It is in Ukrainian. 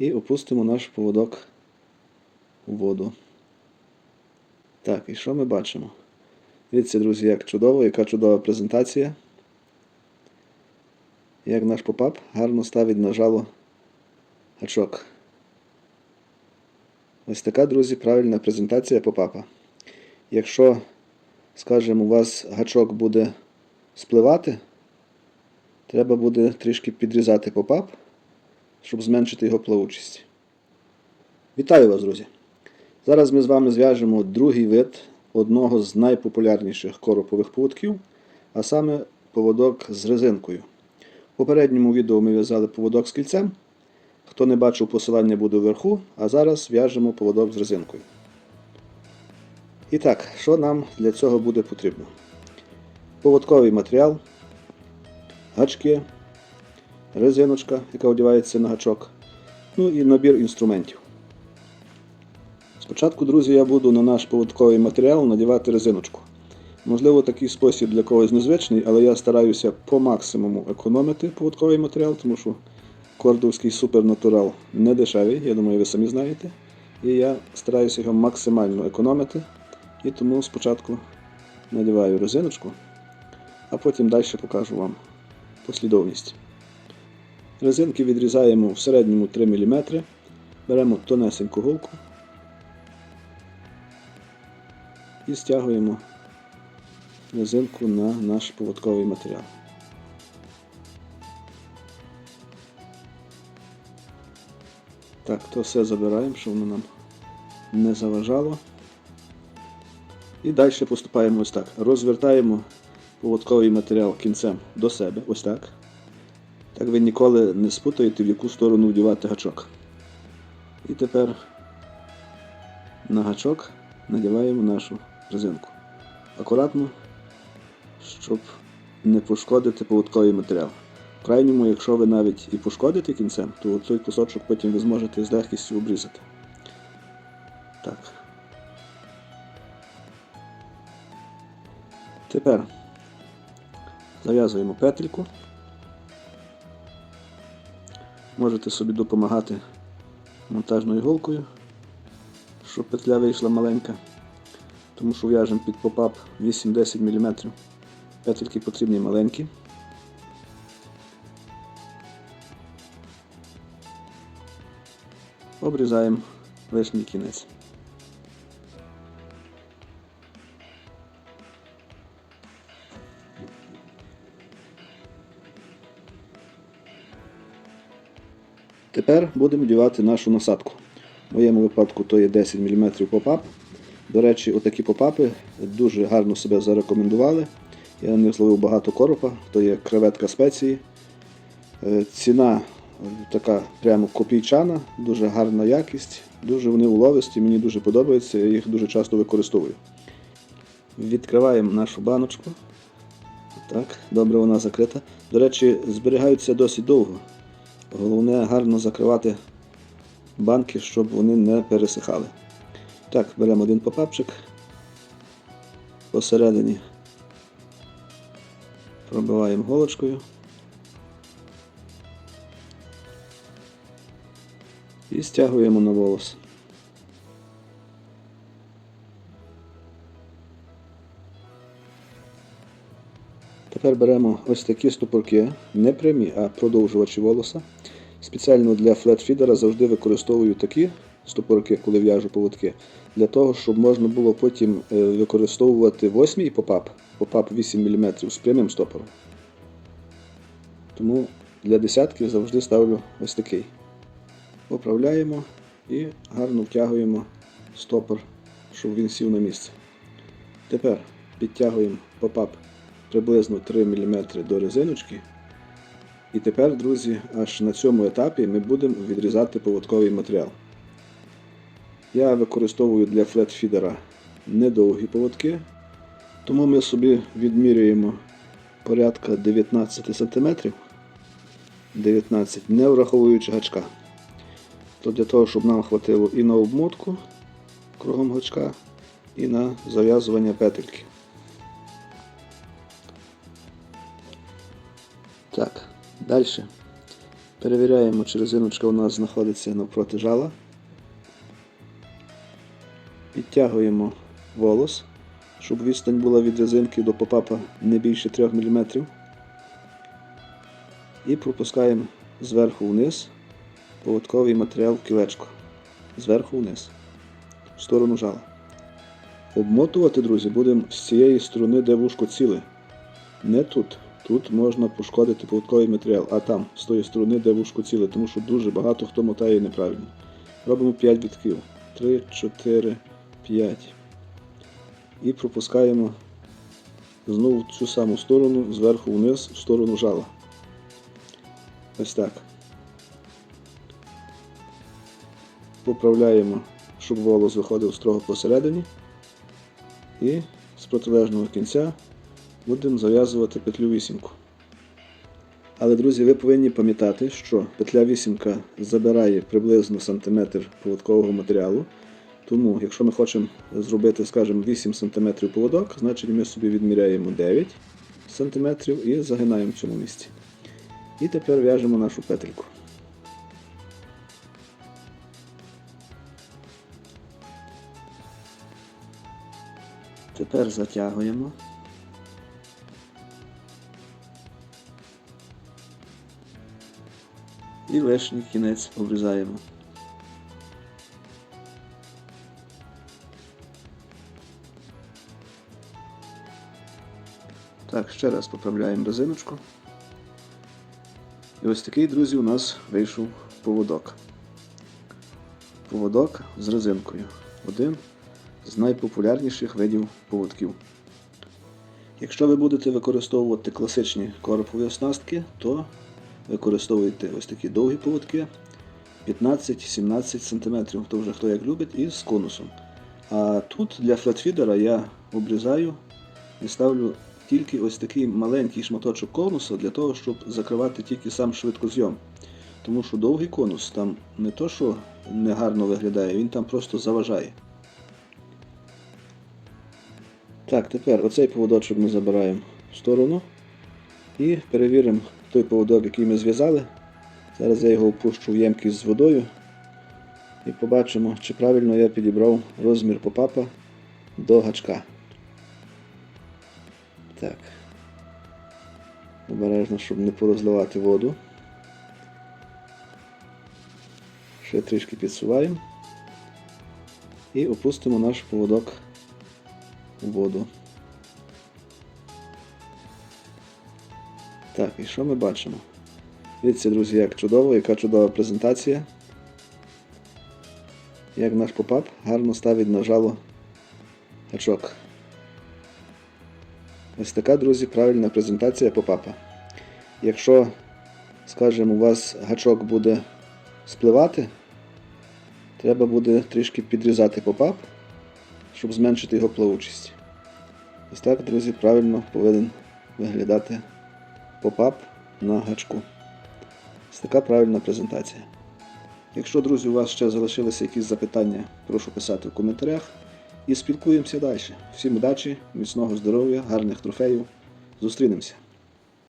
І опустимо наш поводок у воду. Так, і що ми бачимо? Дивіться, друзі, як чудово, яка чудова презентація. Як наш попап гарно ставить на жало гачок. Ось така, друзі, правильна презентація попапа. Якщо, скажімо, у вас гачок буде спливати, треба буде трішки підрізати попап, щоб зменшити його плавучість. Вітаю вас, друзі! Зараз ми з вами зв'яжемо другий вид одного з найпопулярніших коропових поводків, а саме поводок з резинкою. В попередньому відео ми в'язали поводок з кільцем. Хто не бачив, посилання буде вверху, а зараз в'яжемо поводок з резинкою. І так, що нам для цього буде потрібно? Поводковий матеріал, гачки, резиночка, яка одягається на гачок, ну і набір інструментів. Спочатку, друзі, я буду на наш поводковий матеріал надівати резиночку. Можливо, такий спосіб для когось незвичний, але я стараюся по максимуму економити поводковий матеріал, тому що кордовський супернатурал не дешевий, я думаю, ви самі знаєте. І я стараюся його максимально економити. І тому спочатку надіваю резиночку, а потім далі покажу вам послідовність. Резинки відрізаємо в середньому 3 мм, беремо тонесеньку голку і стягуємо резинку на наш поводковий матеріал. Так, то все забираємо, щоб воно нам не заважало. І далі поступаємо ось так. Розвертаємо поводковий матеріал кінцем до себе, ось так. Так ви ніколи не спутаєте, в яку сторону вдівати гачок. І тепер на гачок надіваємо нашу резинку. Акуратно, щоб не пошкодити поводковий матеріал. В крайньому, якщо ви навіть і пошкодите кінцем, то цей кусочок потім ви зможете з легкістю обрізати. Так. Тепер зав'язуємо петельку. Можете собі допомагати монтажною голкою, щоб петля вийшла маленька, тому що в'яжемо під попап 8-10 мм. Петельки потрібні маленькі. Обрізаємо лишній кінець. Тепер будемо вдівати нашу насадку. В моєму випадку то є 10 мм попап. До речі, отакі попапи дуже гарно себе зарекомендували. Я на них зловив багато коропа, то є креветка спеції. Е, Ціна е, така прямо копійчана, дуже гарна якість, дуже вони уловисті, мені дуже подобаються, я їх дуже часто використовую. Відкриваємо нашу баночку. Так, добре вона закрита. До речі, зберігаються досить довго. Головне гарно закривати банки, щоб вони не пересихали. Так, беремо один попапчик посередині. Пробиваємо голочкою. І стягуємо на волос. Тепер беремо ось такі ступорки, не прямі, а продовжувачі волоса. Спеціально для флетфідера завжди використовую такі стопорки, коли в'яжу поводки, для того, щоб можна було потім е, використовувати восьмій попап, попап 8 мм з прямим стопором. Тому для десятків завжди ставлю ось такий. Поправляємо і гарно втягуємо стопор, щоб він сів на місце. Тепер підтягуємо попап приблизно 3 мм до резиночки. І тепер, друзі, аж на цьому етапі ми будемо відрізати поводковий матеріал. Я використовую для флетфідера недовгі поводки, тому ми собі відмірюємо порядка 19 см, 19, не враховуючи гачка. То для того, щоб нам хватило і на обмотку кругом гачка, і на зав'язування петельки. Так, далі Перевіряємо, чи резиночка у нас знаходиться навпроти жала. Підтягуємо волос, щоб відстань була від резинки до попапа не більше 3 мм. І пропускаємо зверху вниз поводковий матеріал в кілечко. Зверху вниз, в сторону жала. Обмотувати, друзі, будемо з цієї сторони, де вушко ціле. Не тут. Тут можна пошкодити поводковий матеріал, а там, з тої сторони, де вушко ціле, тому що дуже багато хто мотає неправильно. Робимо 5 вітків. 3, 4, 5. І пропускаємо знову цю саму сторону, зверху вниз, в сторону жала. Ось так. Поправляємо, щоб волос виходив строго посередині. І з протилежного кінця будемо зав'язувати петлю вісімку. Але, друзі, ви повинні пам'ятати, що петля вісімка забирає приблизно сантиметр поводкового матеріалу. Тому, якщо ми хочемо зробити, скажімо, 8 см поводок, значить ми собі відміряємо 9 см і загинаємо в цьому місці. І тепер в'яжемо нашу петельку. Тепер затягуємо. І лишній кінець обрізаємо. Так, ще раз поправляємо резиночку. І ось такий, друзі, у нас вийшов поводок. Поводок з резинкою. Один з найпопулярніших видів поводків. Якщо ви будете використовувати класичні коропові оснастки, то використовуйте ось такі довгі поводки 15-17 см, то вже хто як любить, і з конусом. А тут для флетфідера я обрізаю і ставлю тільки ось такий маленький шматочок конуса для того, щоб закривати тільки сам швидкозйом. Тому що довгий конус там не то, що негарно виглядає, він там просто заважає. Так, тепер оцей поводочок ми забираємо в сторону і перевіримо той поводок, який ми зв'язали. Зараз я його опущу в ємкість з водою і побачимо, чи правильно я підібрав розмір попапа до гачка. Так. Обережно, щоб не порозливати воду. Ще трішки підсуваємо і опустимо наш поводок у воду. Так, і що ми бачимо? Дивіться, друзі, як чудово, яка чудова презентація. Як наш попап гарно ставить на жало гачок. Ось така, друзі, правильна презентація попапа. Якщо, скажімо, у вас гачок буде спливати, треба буде трішки підрізати попап, щоб зменшити його плавучість. Ось так, друзі, правильно повинен виглядати попап на гачку. Ось така правильна презентація. Якщо, друзі, у вас ще залишилися якісь запитання, прошу писати в коментарях. І спілкуємося далі. Всім удачі, міцного здоров'я, гарних трофеїв. Зустрінемося!